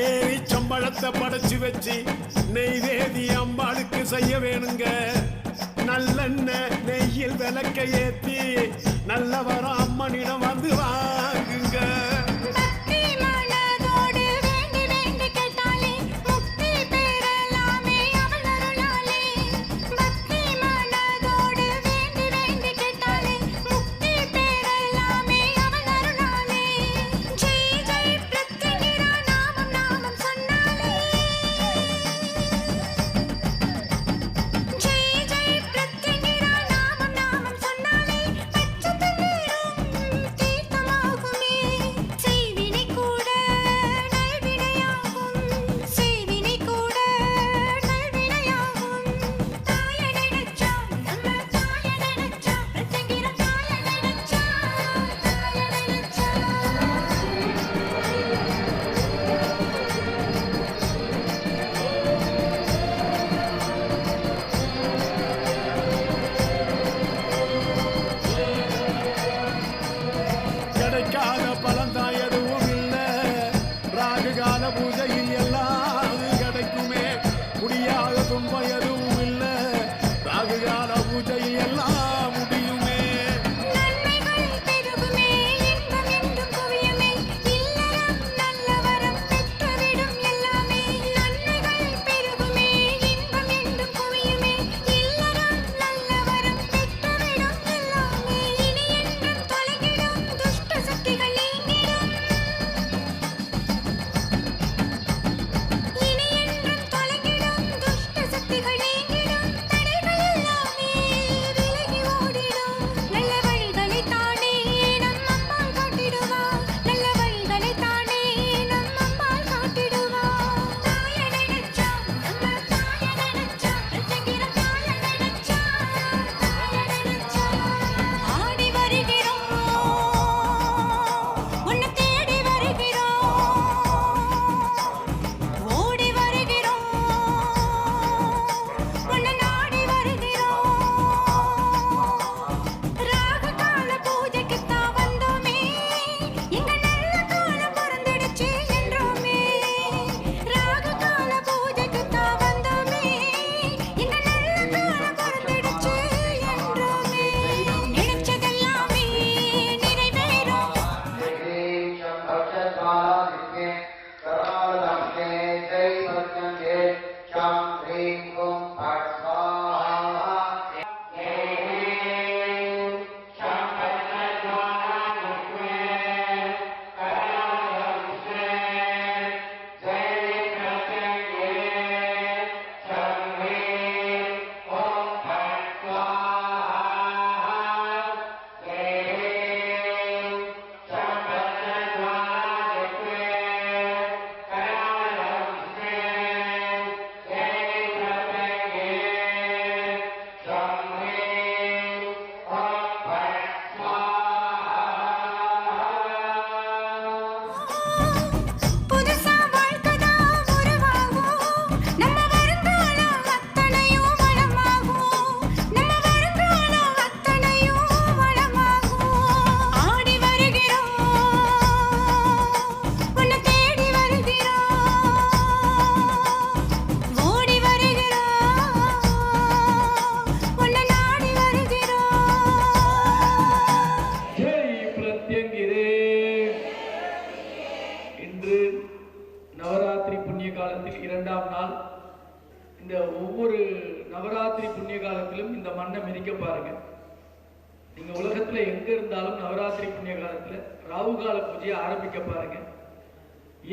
மேரி சம்பளத்தை படைச்சு வச்சு நெய்வேதி அம்பாளுக்கு செய்ய வேணுங்க. நல்லெண்ண நெய்யில் விளக்க ஏத்தி நல்லவரம் அம்மனிடம் வந்து வா. இந்த ஒவ்வொரு நவராத்திரி புண்ணிய காலத்திலும் இந்த மண்ணை மிதிக்க பாருங்க. நீங்க உலகத்துல எங்க இருந்தாலும் நவராத்திரி புண்ணிய காலத்துல ராவுகால பூஜையை ஆரம்பிக்க பாருங்க.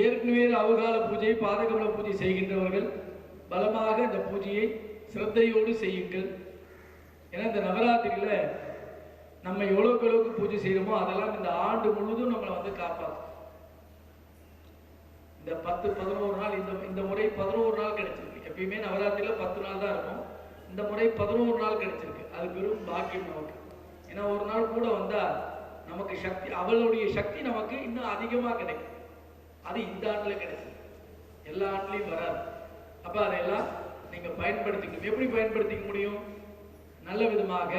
ஏற்கனவே ராவுகால பூஜை பாதகமல பூஜை செய்கின்றவர்கள் பலமாக இந்த பூஜையை சிரத்தையோடு செய்யுங்கள். ஏன்னா இந்த நவராத்திரியில நம்ம எவ்வளோக்கு எவ்வளவுக்கு பூஜை செய்யறோமோ அதெல்லாம் இந்த ஆண்டு முழுவதும் நம்மளை வந்து காப்பாற்றும் இந்த பத்து பதினோரு நாள் இந்த இந்த முறை பதினோரு நாள் கிடைச்சிருக்கு. எப்பயுமே நவராத்திரியில் பத்து நாள் தான் இருக்கும். இந்த முறை பதினோரு நாள் கிடைச்சிருக்கு. அது பெரும் பாக்கியம் நமக்கு. ஏன்னா ஒரு நாள் கூட வந்தால் நமக்கு சக்தி அவளுடைய சக்தி நமக்கு இன்னும் அதிகமாக கிடைக்கும். அது இந்த ஆண்டில் கிடைச்சது. எல்லா ஆண்டுலையும் வராது. அப்போ அதையெல்லாம் நீங்கள் பயன்படுத்திக்கணும். எப்படி பயன்படுத்திக்க முடியும்? நல்ல விதமாக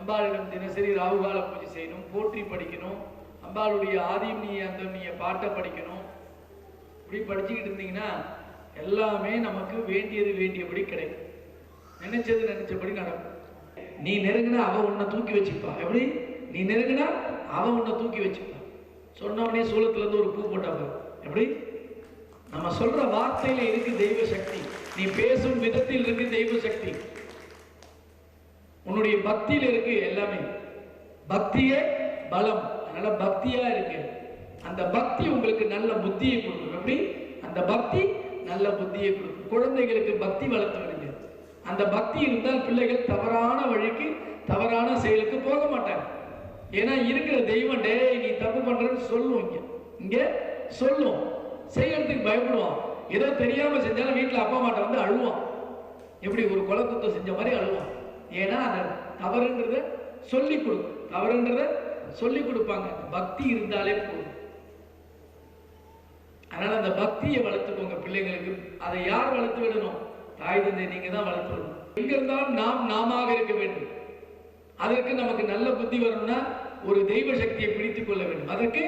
அம்பாளிடம் தினசரி ராகுகால பூஜை செய்யணும் போற்றி படிக்கணும். அம்பாளுடைய ஆதிமணியை அந்த நீ பாட்டை படிக்கணும். இப்படி படிச்சுக்கிட்டு இருந்தீங்கன்னா எல்லாமே நமக்கு வேண்டியது வேண்டியபடி கிடைக்கும். நினைச்சது நினைச்சபடி நடக்கும். நீ நெருங்கினா அவ உன்னை தூக்கி வச்சுப்பா. எப்படி? நீ நெருங்கினா அவ உன்னை தூக்கி வச்சுப்பா. சொன்ன உடனே சூளத்துல இருந்து ஒரு பூ போட்டா எப்படி? நம்ம சொல்ற வார்த்தையில இருக்கு தெய்வ சக்தி. நீ பேசும் விதத்தில் இருக்கு தெய்வ சக்தி. உன்னுடைய பக்தியில இருக்கு எல்லாமே. பக்தியே பலம். அதனால பக்தியா இருக்கு. அந்த பக்தி உங்களுக்கு நல்ல புத்தியை கொடுக்கும். எப்படி? அந்த பக்தி நல்ல புத்தியை கொடுக்கும். குழந்தைகளுக்கு பக்தி வளர்த்து விடுங்க. அந்த பக்தி இருந்தால் பிள்ளைகள் தவறான வழிக்கு தவறான செயலுக்கு போக மாட்டாங்க. ஏன்னா இருக்கிற தெய்வம் டேய் நீ தப்பு பண்றன்னு சொல்லுவோம் இங்க. இங்க சொல்லும். செய்யறதுக்கு பயப்படுவான். ஏதோ தெரியாம செஞ்சாலும் வீட்டுல அப்பா அம்மாட்ட வந்து அழுவான். எப்படி? ஒரு கொலை செஞ்ச மாதிரி அழுவான். ஏன்னா அந்த தவறுன்றத சொல்லி கொடுக்கும் தவறுன்றத சொல்லி கொடுப்பாங்க. பக்தி இருந்தாலே போதும். அதனால அந்த பக்தியை வளர்த்துக்கோங்க பிள்ளைங்களுக்கு அதை யார் வளர்த்து விடணும்? தாய் தந்தை நீங்க தான் வளர்த்து விடணும். எங்க இருந்தாலும் நாம் நாமாக இருக்க வேண்டும்? அதற்கு நமக்கு நல்ல புத்தி வரணும்னா ஒரு தெய்வ சக்தியை பிடித்துக் கொள்ள வேண்டும். அதற்கு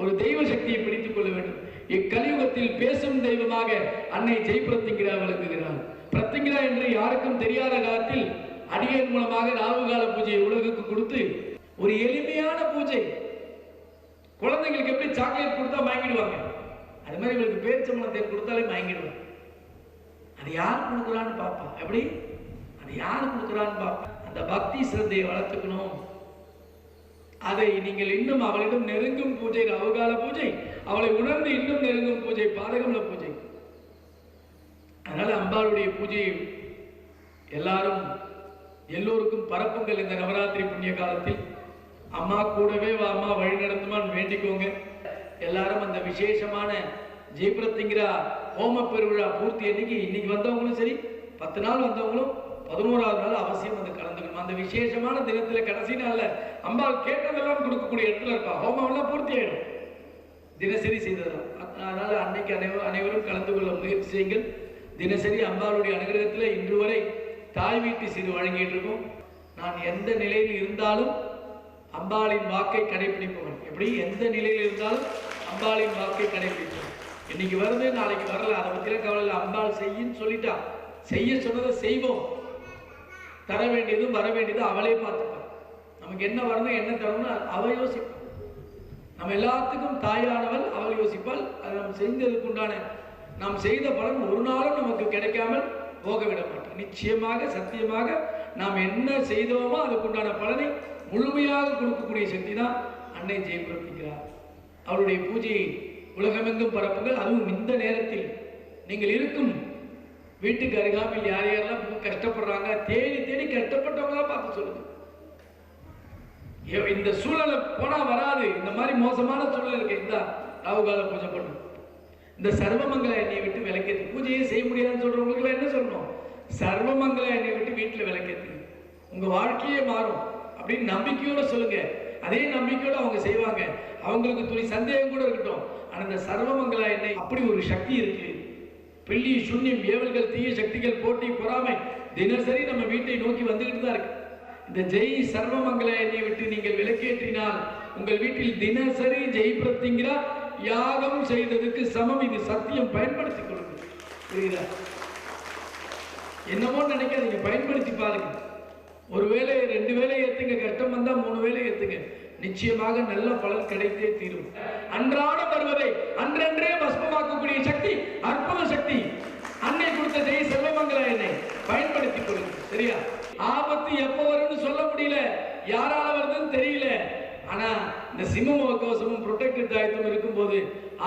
ஒரு தெய்வ சக்தியை பிடித்துக் கொள்ள வேண்டும். இக்கலியுகத்தில் பேசும் தெய்வமாக அன்னை ஜெய் பிரத்திங்கிரா விளங்குகிறார். பிரத்திங்கிரா என்று யாருக்கும் தெரியாத காலத்தில் அடியன் மூலமாக ராகுகால பூஜையை உலகுக்கு கொடுத்து ஒரு எளிமையான பூஜை. குழந்தைங்களுக்கு எப்படி சாக்லேட் கொடுத்தா வாங்கிடுவாங்க? அது மாதிரி இவளுக்கு பேரிச்சம்பழம் கொடுத்தாலே மயங்கிடுவாங்க அது யார் கொடுக்குறான்னு பார்ப்பான். எப்படி? அது யார் கொடுக்குறான்னு பார்ப்பான். அந்த பக்தி சிரத்தையை வளர்த்துக்கணும். அதை நீங்கள் இன்னும் அவளிடம் நெருங்கும் பூஜை அவகால பூஜை அவளை உணர்ந்து இன்னும் நெருங்கும் பூஜை பாதகமல பூஜை. அதனால அம்பாளுடைய பூஜையை எல்லாரும் எல்லோருக்கும் பரப்புங்கள் இந்த நவராத்திரி புண்ணிய காலத்தில். அம்மா கூடவே வா அம்மா வழி நடத்துமான்னு வேண்டிக்கோங்க. எல்லாரும் அந்த விசேஷமான ஜெயபிரத்திங்கிரா ஹோம பெருவிழா பூர்த்தி அன்னைக்கு இன்னைக்கு வந்தவங்களும் சரி பத்து நாள் வந்தவங்களும் பதினோராவது நாள் அவசியம் வந்து கலந்துக்கணும். அந்த விசேஷமான தினத்துல கடைசி நாள்ல அம்பாள் கேட்டதெல்லாம் கொடுக்கக்கூடிய இடத்துல இருப்பா. ஹோமம் எல்லாம் பூர்த்தி ஆயிடும். தினசரி செய்ததெல்லாம் அதனால அன்னைக்கு அனைவரும் அனைவரும் கலந்து கொள்ள முயற்சி செய்யுங்கள். தினசரி அம்பாளுடைய அனுகிரகத்தில் இன்று வரை தாய் வீட்டு சிறு வழங்கிட்டு இருக்கோம். நான் எந்த நிலையில் இருந்தாலும் அம்பாளின் வாக்கை கடைபிடிப்பவன் எப்படி? எந்த நிலையில் இருந்தாலும் அம்பாளின் வாக்கை கடைபிடிப்பவன் இன்னைக்கு வருது நாளைக்கு வரல. அதை பத்திலாம் கவலை இல்லை. அம்பாள் செய்யின்னு சொல்லிட்டான் செய்ய சொன்னதை செய்வோம். தர வேண்டியதும் வர வேண்டியதும் அவளே பார்த்துப்பான் நமக்கு என்ன வரணும் என்ன தரணும்னு அவ யோசிப்பான் நம்ம எல்லாத்துக்கும் தாயானவள் அவள் யோசிப்பாள். அது நாம் செய்ததுக்கு உண்டான நாம் செய்த பலன் ஒரு நாளும் நமக்கு கிடைக்காமல் போக விட மாட்டோம் நிச்சயமாக சத்தியமாக நாம் என்ன செய்தோமோ அதுக்குண்டான பலனை முழுமையாக கொடுக்கக்கூடிய சக்தி தான் அன்னை ஜெயபிரமிக்கிறார் அவருடைய பூஜையை உலகமெங்கும் பரப்புங்கள். அதுவும் இந்த நேரத்தில் நீங்கள் இருக்கும் வீட்டுக்கு அருகாமல் யார் யாரெல்லாம் கஷ்டப்படுறாங்க தேடி தேடி கஷ்டப்பட்டவங்களா பார்த்து சொல்லுங்க. இந்த சூழலை போனா வராது. இந்த மாதிரி மோசமான சூழல் இருக்கு. இந்த ராகுகால பூஜை பண்ணும் இந்த சர்வமங்கல எண்ணெயை விட்டு விளக்கேத்து. பூஜையே செய்ய முடியாதுன்னு சொல்றவங்களுக்கு என்ன சொல்லணும்? சர்வமங்கல எண்ணெயை விட்டு வீட்டில் விளக்கேத்துங்க உங்க வாழ்க்கையே மாறும். அப்படின்னு நம்பிக்கையோட சொல்லுங்க. அதே நம்பிக்கையோட அவங்க செய்வாங்க. அவங்களுக்கு துணி சந்தேகம் கூட இருக்கட்டும். ஆனா இந்த சர்வமங்கல என்னை? அப்படி ஒரு சக்தி இருக்கு. பிள்ளி சுண்ணியம் ஏவல்கள் தீய சக்திகள் போட்டி பொறாமை தினசரி நம்ம வீட்டை நோக்கி வந்துகிட்டு தான் இருக்கு. இந்த ஜெய் சர்வமங்கள எண்ணெயை விட்டு நீங்கள் விளக்கேற்றினால் உங்கள் வீட்டில் தினசரி ஜெய் பிரத்திங்கிறா யாகம் செய்ததுக்கு சமம். இது சத்தியம். பயன்படுத்திக் கொள்ளுங்க புரியுதா? என்னமோ நினைக்காதீங்க. பயன்படுத்தி பாருங்க ஒரு வேலை ரெண்டு வேலை ஏத்துங்க கஷ்டம் வந்தா மூணு வேலை ஏத்துங்க. நிச்சயமாக நல்ல பலன் கிடைத்தே தீரும். அன்றாட வருவதை அன்றன்றே பஸ்மமாக்கக்கூடிய சக்தி அற்புத சக்தி. அன்னை கொடுத்த ஜெய் செல்வமங்கல என்னை பயன்படுத்திக் கொள்ளுங்க சரியா? ஆபத்து எப்ப வரும்னு சொல்ல முடியல. யாரால வருதுன்னு தெரியல. ஆனா இந்த சிம்ம முகக்கவசமும் ப்ரொடெக்டட் தாயத்தும் இருக்கும்போது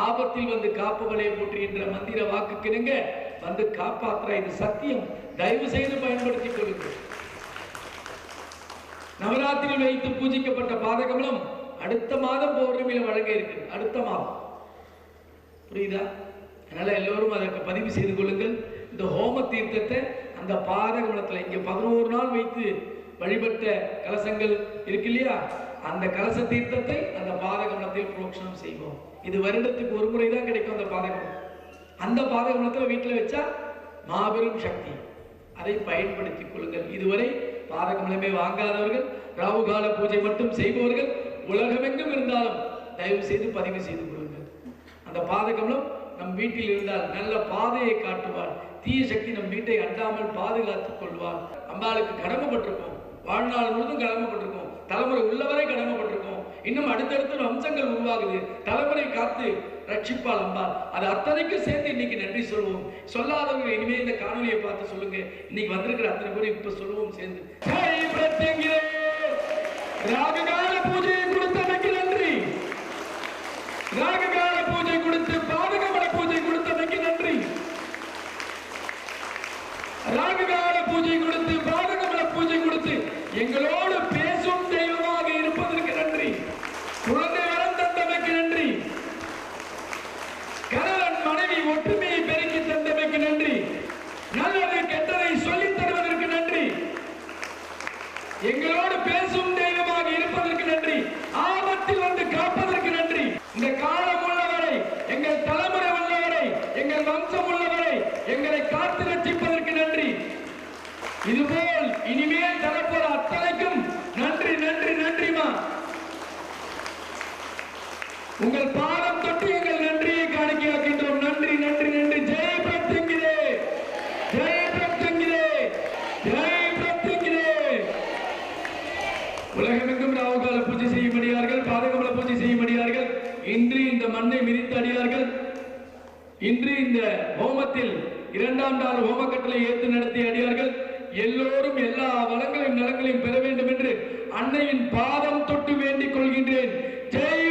ஆபத்தில் வந்து காப்பவளே போற்றுகின்ற மந்திர வாக்குக்கிணுங்க வந்து காப்பாற்றுற இது சத்தியம் தயவு செய்து பயன்படுத்தி கொள்ளுங்கள். நவராத்திரியில் வைத்து பூஜிக்கப்பட்ட பாதகமலம் அடுத்த மாதம் பௌர்ணமியில வழங்க இருக்கு. அடுத்த மாதம். புரியுதா? அதனால எல்லோரும் அதற்கு பதிவு செய்து கொள்ளுங்கள். இந்த ஹோம தீர்த்தத்தை அந்த பாதகமலத்தில் இங்கே பதினோரு நாள் வைத்து வழிபட்ட கலசங்கள் இருக்கு இல்லையா? அந்த கலச தீர்த்தத்தை அந்த பாதகமலத்தில் புரோக்ஷனம் செய்வோம். இது வருடத்துக்கு ஒரு முறை தான் கிடைக்கும் அந்த பாதகமலம். அந்த பாதகமலத்தில் வீட்டில் வச்சா மாபெரும் சக்தி. அதை பயன்படுத்திக் கொள்ளுங்கள். இதுவரை பாதகமலமே வாங்காதவர்கள் ராவுகால பூஜை மட்டும் செய்பவர்கள் உலகமெங்கும் இருந்தாலும் தயவு செய்து பதிவு செய்து கொள்ளுங்கள். அந்த பாதகமலம் நம் வீட்டில் இருந்தால் நல்ல பாதையை காட்டுவார். தீய சக்தி நம் வீட்டை அண்டாமல் பாதுகாத்துக் கொள்வார். அம்பாளுக்கு கடமைப்பட்டிருக்கோம். வாழ்நாள் முழுதும் கடமைப்பட்டிருக்கோம். தலைமுறை உள்ளவரை கடமைப்பட்டிருக்கோம். இன்னும் அடுத்தடுத்த வம்சங்கள் உருவாகுது. தலைமுறை காத்து ரட்சிப்பால் அம்பாள். அது அத்தனைக்கும் சேர்த்து இன்னைக்கு நன்றி சொல்லுவோம் சொல்லாதவங்க இனிமே இந்த காணொலியை பார்த்து சொல்லுங்க. இன்னைக்கு வந்திருக்கிற அத்தனை பேரும் இப்ப சொல்லுவோம் சேர்ந்து. ராககால பூஜையை கொடுத்தமைக்கு நன்றி. ராககால பூஜை கொடுத்து பாதகமல பூஜை கொடுத்தமைக்கு நன்றி ராககால பூஜை கொடுத்து பாதகமல பூஜை கொடுத்து எங்களோடு பேசும் தெய்வமாக இருப்பதற்கு நன்றி குழந்தை வரம் தந்தமைக்கு நன்றி கணவன் மனைவி ஒற்றுமையை பெருக்கி தந்தமைக்கு நன்றி நல்லது கெட்டதை சொல்லித் தருவதற்கு நன்றி எங்களோடு பேசும் தெய்வமாக இருப்பதற்கு நன்றி ஆபத்தில் வந்து காப்பதற்கு நன்றி இந்த காலம் உள்ளவரை எங்கள் தலைமுறை உள்ளவரை எங்கள் வம்சம் உள்ளவரை எங்களை காத்து ரட்சிப்பதற்கு நன்றி இதுபோல் இனிமேல் தரப்போற அத்தனைக்கும் நன்றி நன்றி நன்றிமா உங்கள் பாதம் தொட்டு எங்கள் நன்றியை காணிக்கையாக்கின்றோம் நன்றி நன்றி நன்றி ஜெய் பிரத்யங்கிரே ஜெய் பிரத்யங்கிரே ஜெய் பிரத்யங்கிரே உலகமெங்கும் ராவுகால பூஜை செய்யும்படியார்கள் பாதகமல பூஜை செய்யும்படியார்கள் இன்று இந்த மண்ணை மிதித்து அடியார்கள் இன்று இந்த ஹோமத்தில் இரண்டாம் நாள் ஹோம கட்டளை ஏற்று நடத்திய அடியார்கள் எல்லோரும் எல்லா வளங்களையும் நலங்களையும் பெற வேண்டும் என்று அன்னையின் பாதம் தொட்டு வேண்டிக் கொள்கின்றேன். ஜெய்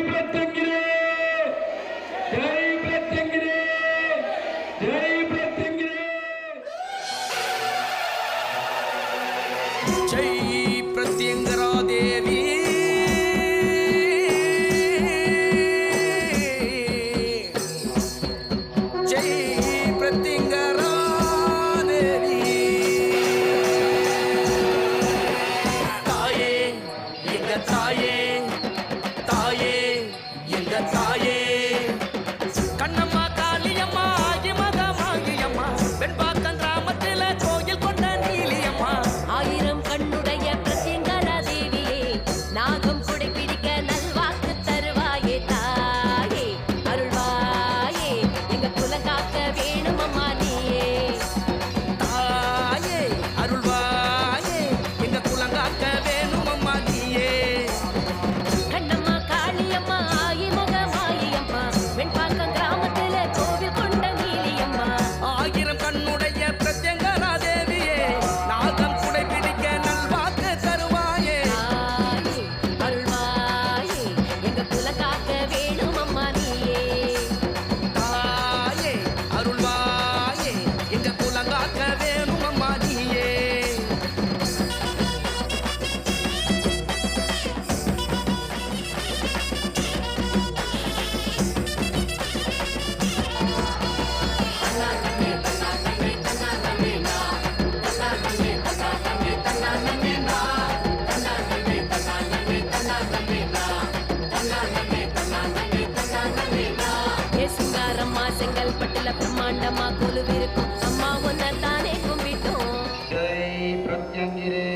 மனமா குழுவிருக்கும் அம்மா உன்னை தானே கும்பிட்டோம். ஜெய் பிரத்யங்கிரே.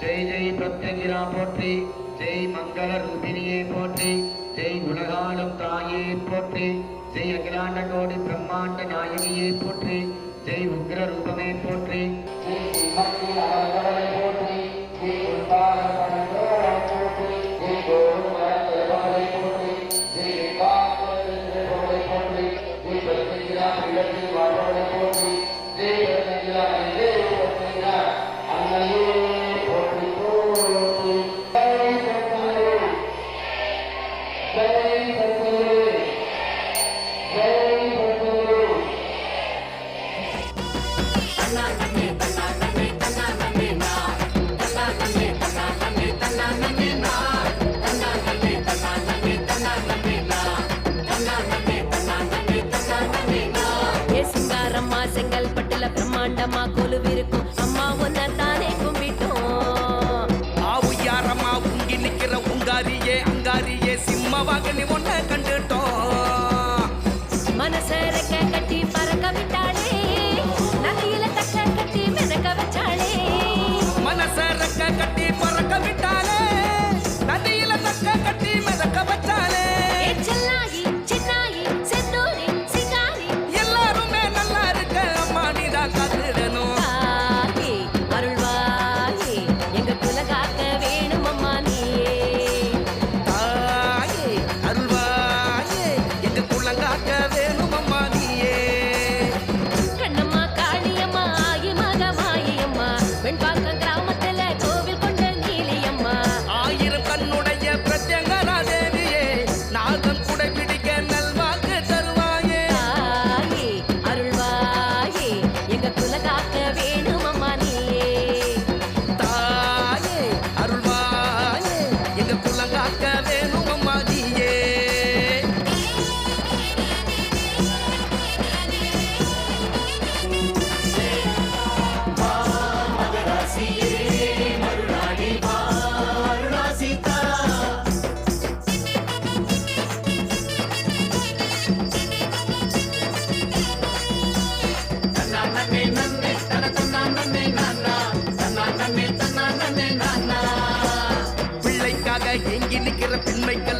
ஜெய் ஜெய் பிரத்யங்கிரா போற்றி. ஜெய் மங்கள ரூபினியே போற்றி. ஜெய் உலகாலும் தாயே போற்றி. ஜெய் உக்ர ரூபமே போற்றி. போற்றி. சிங்காரம்மா செங்கல் பட்டுல பிரம்மாண்டமா இருக்கிற பெண்மைகள்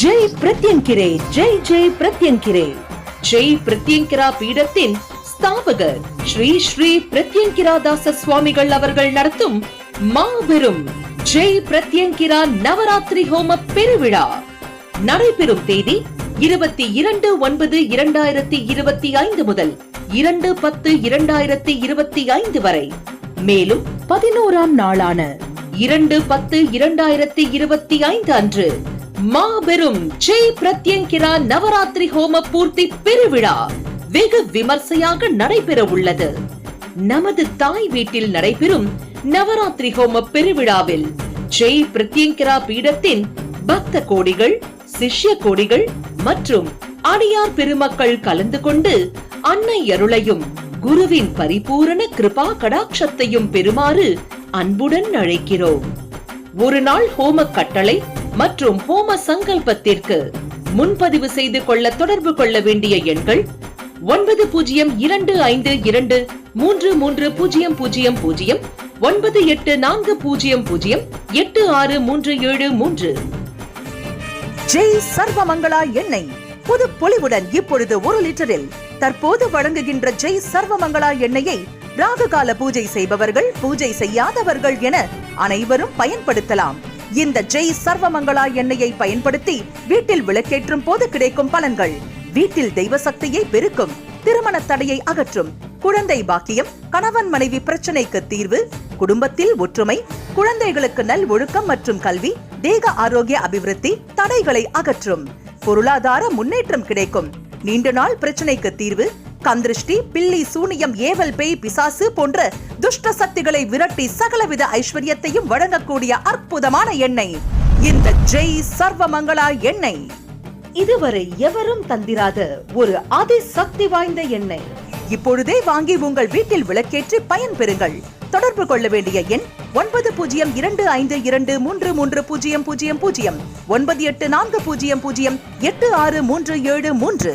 ஜெய் பிரத்யங்கிரே ஜெய் ஜெய் பிரத்யங்கிரே. ஜெய் பிரத்யங்கிரா பீடத்தின் ஸ்தாபகர் ஸ்ரீ ஸ்ரீ பிரத்யங்கிரா தாச சுவாமிகள் அவர்கள் நடத்தும் மாபெரும் ஜெய் பிரத்யங்கிரா நவராத்திரி ஹோம பெருவிழா. நடைபெறும் தேதி இருபத்தி இரண்டு ஒன்பது இரண்டாயிரத்தி இருபத்தி ஐந்து முதல் இரண்டு பத்து இரண்டாயிரத்தி இருபத்தி ஐந்து வரை. மேலும் பதினோராம் நாளான இரண்டு பத்து இரண்டாயிரத்தி இருபத்தி ஐந்து அன்று மாபெரும் ஜெய் பிரத்யங்கிரா நவராத்திரி ஹோம பூர்த்தி பெருவிழா வெகு விமர்சையாக நடைபெற உள்ளது நமது தாய் வீட்டில் நடைபெறும் நவராத்திரி ஹோம பெருவிழாவில் ஜெய் பிரத்யங்கிரா பீடத்தின் பக்த கோடிகள் சிஷ்ய கோடிகள் மற்றும் அடியார் பெருமக்கள் கலந்து கொண்டு அன்னை அருளையும் குருவின் பரிபூரண கிருபா கடாட்சத்தையும் பெறுமாறு அன்புடன் அழைக்கிறோம். ஒரு நாள் ஹோம கட்டளை மற்றும் ஹோம சங்கல்பத்திற்கு முன்பதிவு செய்து கொள்ள தொடர்பு கொள்ள வேண்டிய எண்கள் ஒன்பது பூஜ்ஜியம் இரண்டு ஐந்து இரண்டு மூன்று மூன்று பூஜ்ஜியம் பூஜ்ஜியம் பூஜ்ஜியம் ஒன்பது எட்டு நான்கு பூஜ்ஜியம் பூஜ்ஜியம் எட்டு ஆறு மூன்று ஏழு மூன்று. ஜெய் சர்வமங்களா எண்ணெய். புது பொலிவுடன் இப்பொழுது ஒரு லிட்டரில் தற்போது வழங்குகின்ற ஜெய் சர்வமங்களா எண்ணெயை ராகுகால பூஜை செய்பவர்கள் பூஜை செய்யாதவர்கள் என அனைவரும் பயன்படுத்தலாம். இந்த ஜெய் சர்வமங்களா எண்ணெயை பயன்படுத்தி வீட்டில் விளக்கேற்றும் போது கிடைக்கும் பலன்கள். வீட்டில் தெய்வ சக்தியை பெருக்கும் திருமண தடையை அகற்றும் குழந்தை பாக்கியம் கணவன் மனைவி பிரச்சனைக்கு தீர்வு குடும்பத்தில் ஒற்றுமை குழந்தைகளுக்கு நல் ஒழுக்கம் மற்றும் கல்வி தேக ஆரோக்கிய அபிவிருத்தி தடைகளை அகற்றும் பொருளாதார முன்னேற்றம் கிடைக்கும். நீண்ட நாள் பிரச்சனைக்கு தீர்வு கந்திருஷ்டி பில்லி சூனியம் ஏவல் பேய் பிசாசு போன்ற துஷ்ட சக்திகளை விரட்டி சகலவித ஐஸ்வர்யத்தையும் வழங்கக்கூடிய அற்புதமான எண்ணெய். இந்த ஜெய் சர்வமங்களா எண்ணெய். இதுவரை எவரும் தந்திராத ஒரு அதிசக்தி வாய்ந்த எண்ணெய். இப்பொழுதே வாங்கி உங்கள் வீட்டில் விளக்கேற்றி பயன் பெறுங்கள் தொடர்பு கொள்ள வேண்டிய எண் ஒன்பது பூஜ்ஜியம் இரண்டு ஐந்து இரண்டு மூன்று மூன்று பூஜ்ஜியம் பூஜ்ஜியம் பூஜ்ஜியம் ஒன்பது எட்டு நான்கு பூஜ்ஜியம் பூஜ்ஜியம் எட்டு ஆறு மூன்று ஏழு மூன்று.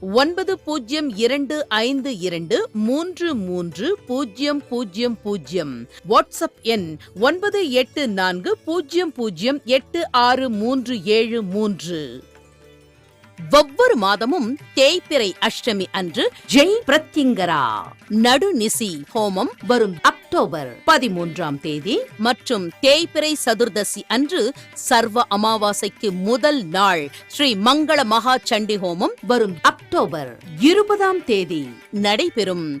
ஒன்பது பூஜ்ஜியம் இரண்டு ஐந்து இரண்டு மூன்று மூன்று பூஜ்ஜியம் பூஜ்ஜியம் பூஜ்ஜியம் வாட்ஸ்அப் எண் ஒன்பது எட்டு நான்கு பூஜ்ஜியம் பூஜ்ஜியம் எட்டு ஆறு மூன்று ஏழு மூன்று. ஒவ்வொரு மாதமும் தேய்பிறை அஷ்டமி அன்று ஜெய் பிரத்யங்கரா. நடுநிசி ஹோமம் வரும் அக்டோபர் பதிமூன்றாம் தேதி மற்றும் தேய்பிறை சதுர்தசி அன்று சர்வ அமாவாசைக்கு முதல் நாள் ஸ்ரீ மங்கள மகா சண்டி ஹோமம் வரும் அக்டோபர் இருபதாம் தேதி. நடைபெறும்